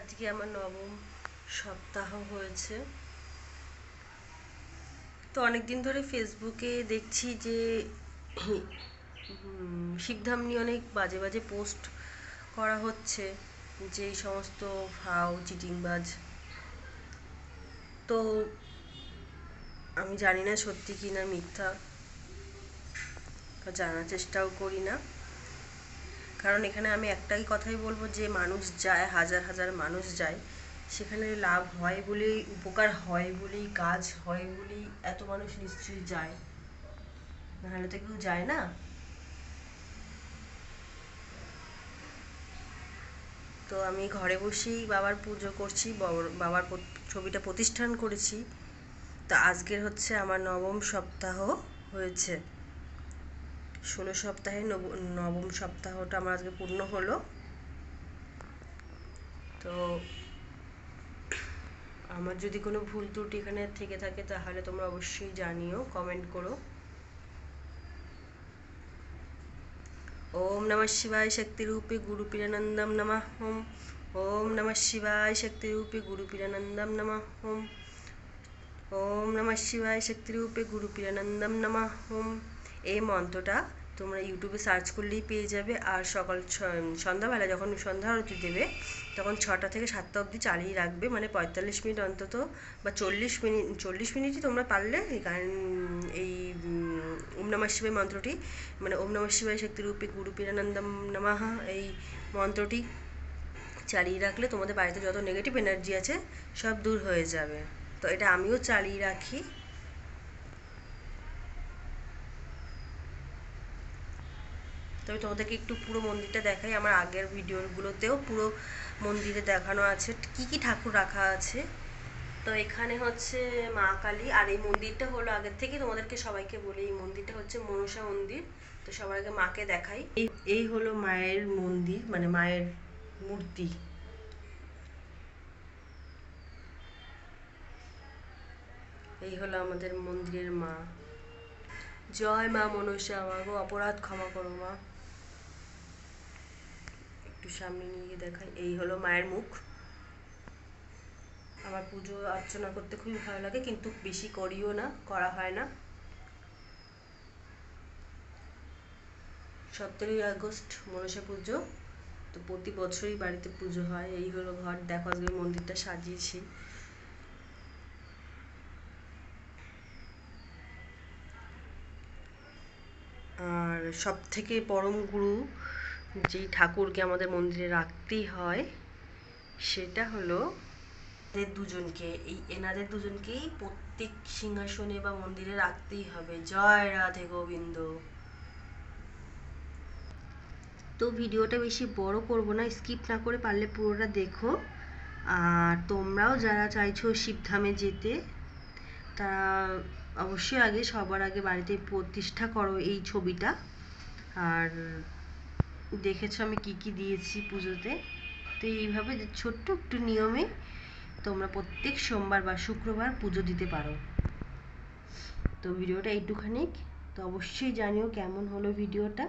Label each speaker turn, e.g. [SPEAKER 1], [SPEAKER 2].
[SPEAKER 1] আজকে আমার নবম সপ্তাহ হয়েছে। তো অনেক দিন ধরে ফেসবুকে দেখছি যে শিবধাম নিয়ে অনেক বাজে বাজে পোস্ট করা হচ্ছে, যে সমস্ত ভাও, চিটিংবাজ। তো আমি জানি না সত্যি কি না মিথ্যা জানার চেষ্টাও করি না। কারণ এখানে আমি একটাই কথাই বলব, যে মানুষ যায়, হাজার হাজার মানুষ যায়, সেখানে লাভ হয় বলেই, উপকার হয় বলেই, কাজ হয় বলেই এত মানুষ নিশ্চয়ই যায়। নাহলে তো কেউ যায় না। তো আমি ঘরে বসেই বাবার পুজো করছি বাবার- ছবিটা প্রতিষ্ঠান করেছি। তা আজকের হচ্ছে আমার নবম সপ্তাহ হয়েছে। ষোলো সপ্তাহে নব- নবম সপ্তাহটা আমার আজকে পূর্ণ হলো। তো আমার যদি কোনো ভুল ত্রুটি এখানে থেকে থাকে তাহলে তোমরা অবশ্যই জানিও কমেন্ট করো। ওম নমঃ শিবায় শক্তিরূপে গুরুপিরানন্দম নমঃ ওম। ওম নমঃ শিবায় শক্তিরূপে গুরুপিরানন্দম নমঃ হোম ওম নমঃ শিবায় শক্তিরূপে গুরুপিরানন্দম নমঃ ওম। এই মন্ত্রটা তোমরা ইউটিউবে সার্চ করলেই পেয়ে যাবে। আর সকাল সন্ধ্যাবেলা যখন সন্ধ্যা আরতি দেবে, তখন ছটা থেকে সাতটা অবধি চালিয়ে রাখবে। মানে পঁয়তাল্লিশ মিনিট অন্তত বা চল্লিশ মিনিট চল্লিশ মিনিটই তোমরা পারলে এই গান, এই ওম নমঃ শিবায় মন্ত্রটি মানে ওম নমঃ শিবায় শক্তিরূপে গুরু পিরানন্দম নমঃ এই মন্ত্রটি চালিয়ে রাখলে তোমাদের বাড়িতে যত নেগেটিভ এনার্জি আছে সব দূর হয়ে যাবে। তো এটা আমিও চালিয়ে রাখি। তবে তোমাদেরকে একটু পুরো মন্দিরটা দেখাই। আমার আগের ভিডিওগুলোতেও পুরো মন্দিরে দেখানো আছে। কি কি ঠাকুর রাখা আছে? তো এখানে হচ্ছে মা কালী। আর এই মন্দিরটা হলো আগের থেকে তোমাদেরকে সবাইকে বলি, এই মন্দিরটা হচ্ছে মনসা মন্দির। তো সবার আগে মাকে দেখাই। এই এই হলো মায়ের মন্দির মানে মায়ের মূর্তি। এই হলো আমাদের মন্দিরের মা। জয় মা মনসা মা, গো অপরাধ ক্ষমা করো মা। একটু সামনে নিয়ে দেখাই। এই হলো মায়ের মুখ। আমার পুজো অর্চনা করতে খুবই ভালো লাগে, কিন্তু বেশি করিও না, করা হয় না। সতেরোই আগস্ট মনসা পুজো, তো প্রতি বছরই বাড়িতে পুজো হয়। এই হলো ঘর, দেখো আজকে মন্দিরটা সাজিয়েছি। আর সব থেকে পরম গুরু যেই ঠাকুরকে আমাদের মন্দিরে রাখতেই হয়, সেটা হলো এদের দুজনকে, এই এনাদের দুজনকেই প্রত্যেক সিংহাসনে বা মন্দিরে রাখতেই হবে। জয় রাধে গোবিন্দ। তো ভিডিওটা বেশি বড় করব না, স্কিপ না করে পারলে পুরোটা দেখো। আর তোমরাও যারা চাইছো শিবধামে যেতে, তারা অবশ্যই আগে সবার আগে বাড়িতে প্রতিষ্ঠা করো এই ছবিটা। আর দেখেছ আমি কি কি দিয়েছি পুজোতে? তো এইভাবে ছোট্ট একটু নিয়মে তোমরা প্রত্যেক সোমবার বা শুক্রবার পুজো দিতে পারো। তো ভিডিওটা এইটুখানি তো অবশ্যই জানিও কেমন হলো ভিডিওটা।